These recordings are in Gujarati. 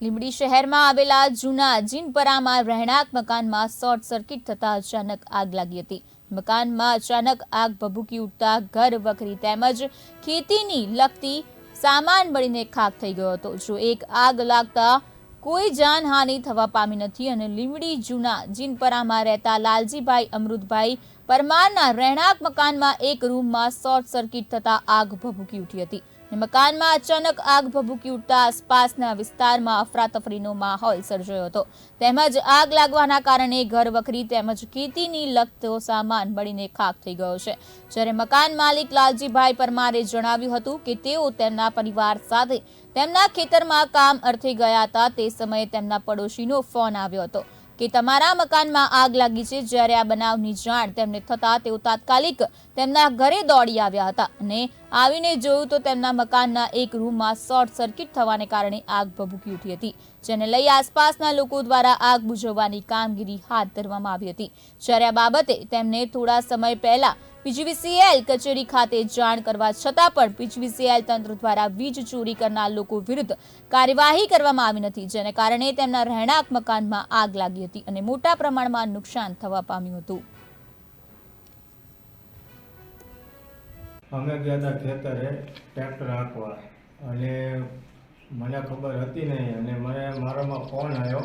લીંબડી શહેરમાં આવેલા જૂના જીનપરામાં રહેણાંક મકાનમાં શોર્ટ સર્કિટ થતા અચાનક આગ લાગી હતી. મકાનમાં અચાનક આગ ભભૂકી ઉઠતા ઘર, વખરી તેમજ ખેતીની લગતી સામાન બળીને ખાક થઈ ગયો હતો. જો એક આગ લાગતા કોઈ જાનહાનિ થવા પામી નથી અને લીંબડી જૂના જીનપરામાં રહેતા લાલજીભાઈ અમૃતભાઈ પરમારના રહેણાંક મકાનમાં એક રૂમમાં શોર્ટ સર્કિટ થતા આગ ભભૂકી ઉઠી હતી. મકાનમાં અચાનક આગ ભભૂકી ઉઠતા આસપાસના વિસ્તારમાં અફરાતફરીનો માહોલ સર્જાયો હતો. તેમજ આગ લાગવાના કારણે ઘર વખરી તેમજ ખેતીની લગતો સામાન બળીને ખાક થઈ ગયો છે. જ્યારે મકાન માલિક લાલજીભાઈ પરમારે જણાવ્યું હતું કે તેઓ તેમના પરિવાર સાથે તેમના ખેતરમાં કામ અર્થે ગયા હતા તે સમયે તેમના પડોશીનો ફોન આવ્યો હતો. કે તમારા મકાનમાં આગ લાગી છે જ્યારે આ બનાવની જાણ તેમને થતાં તેઓ તાત્કાલિક તેમના ઘરે દોડી આવ્યા હતા અને આવીને જોયું તો તેમના મકાનના એક રૂમમાં શોર્ટ સર્કિટ થવાને કારણે આગ ભભૂકી ઉઠી હતી, જેને લઈ આસપાસના લોકો દ્વારા આગ બુઝવવાની કામગીરી હાથ ધરવામાં આવી હતી. જ્યારે આ બાબતે તેમને થોડા સમય પહેલા પીજીવીસીએલ કચેરી ખાતે જાણ કરવા છતાં પણ પીજીવીસીએલ તંત્ર દ્વારા વીજ ચોરી કરનાર લોકો વિરુદ્ધ કાર્યવાહી કરવામાં આવી નથી, જેને કારણે તેમના રહેણાંક મકાનમાં આગ લાગી હતી અને મોટા પ્રમાણમાં નુકસાન થવા પામ્યું હતું. અમે ગયા હતા ખેતરે, ટ્રેક્ટર હાંકવા અને મને ખબર હતી નહીં અને મને મારામાં ફોન આવ્યો.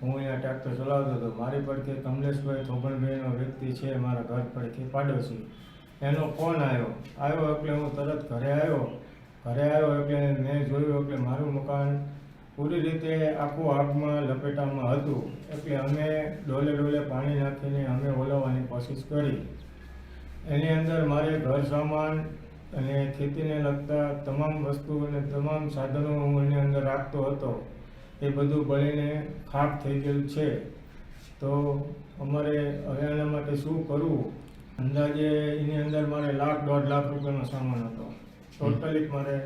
હું અહીંયા ટ્રેક્ટર ચલાવતો હતો. મારી પડખે કમલેશભાઈ થોગણભાઈનો વ્યક્તિ છે મારા ઘર પડખે પાડોશી. એનો ફોન આવ્યો. આવ્યો એટલે હું તરત ઘરે આવ્યો. ઘરે આવ્યો એટલે મેં જોયું એટલે મારું મકાન પૂરી રીતે આખું આગમાં લપેટામાં હતું. એટલે અમે ડોલે ડોલે પાણી નાખીને અમે ઓલવવાની કોશિશ કરી. એની અંદર મારે ઘર સામાન અને ખેતીને લગતા તમામ વસ્તુ અને તમામ સાધનો હું એની અંદર રાખતો હતો. એ બધું બળીને ખાક થઈ ગયેલું છે. તો અમારે હવે એના માટે શું કરવું? અંદાજે એની અંદર મારે લાખ દોઢ લાખ રૂપિયાનો સામાન હતો. ટોટલી મારે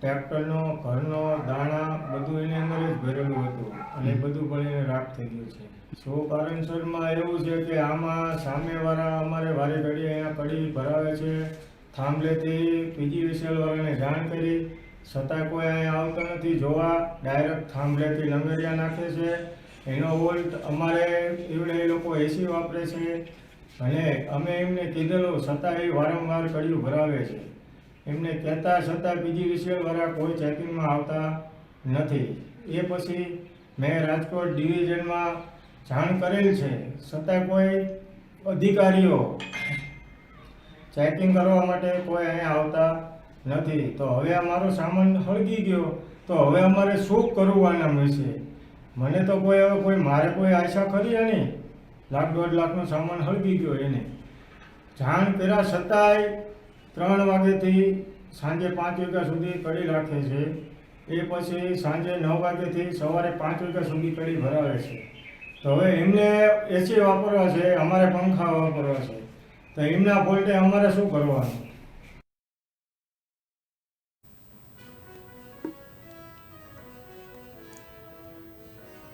ટ્રેક્ટરનો, ઘરનો, દાણા બધું એની અંદર જ ભરેલું હતું. અને બધું ભણીને રાખ થઈ ગયું છે. સો કારણસરમાં એવું છે કે આમાં સામેવાળા અમારે વારે ઘડીએ અહીંયા કડી ભરાવે છે. થાંભલેથી પીજી વિસેલવાળાને જાણ કરી, છતાં કોઈ અહીંયા આવતા નથી, જોવા ડાયરેક્ટ થાંભલેથી લંગરિયા નાખે છે. એનો વોલ્ટ અમારે એવડે એ લોકો એસી વાપરે છે અને અમે એમને કીધેલું, છતાં એ વારંવાર કડિયું ભરાવે છે. એમને કહેતા છતાં બીજી વિષયવાળા કોઈ ચેકિંગમાં આવતા નથી. એ પછી મેં રાજકોટ ડિવિઝનમાં જાણ કરેલ છે. છતાં કોઈ અધિકારીઓ ચેકિંગ કરવા માટે કોઈ અહીંયા આવતા નથી. તો હવે અમારો સામાન હળગી ગયો. તો હવે અમારે શું કરવું આના વિશે? મને તો કોઈ હવે કોઈ મારે કોઈ આશા ખરી નહીં લાખ દોઢ લાખનો સામાન હળગી ગયો એને. જાણ કર્યા છતાંય ત્રણ વાગ્યાથી સાંજે પાંચ વાગ્યા સુધી કડી રાખે છે. એ પછી સાંજે નવ વાગ્યાથી સવારે પાંચ વાગ્યા સુધી કડી ભરાવે છે. તો હવે એમને એસી વાપરવા છે, અમારે પંખા વાપરવા છે. તો એમના ફોલ્ટે અમારે શું કરવાનું?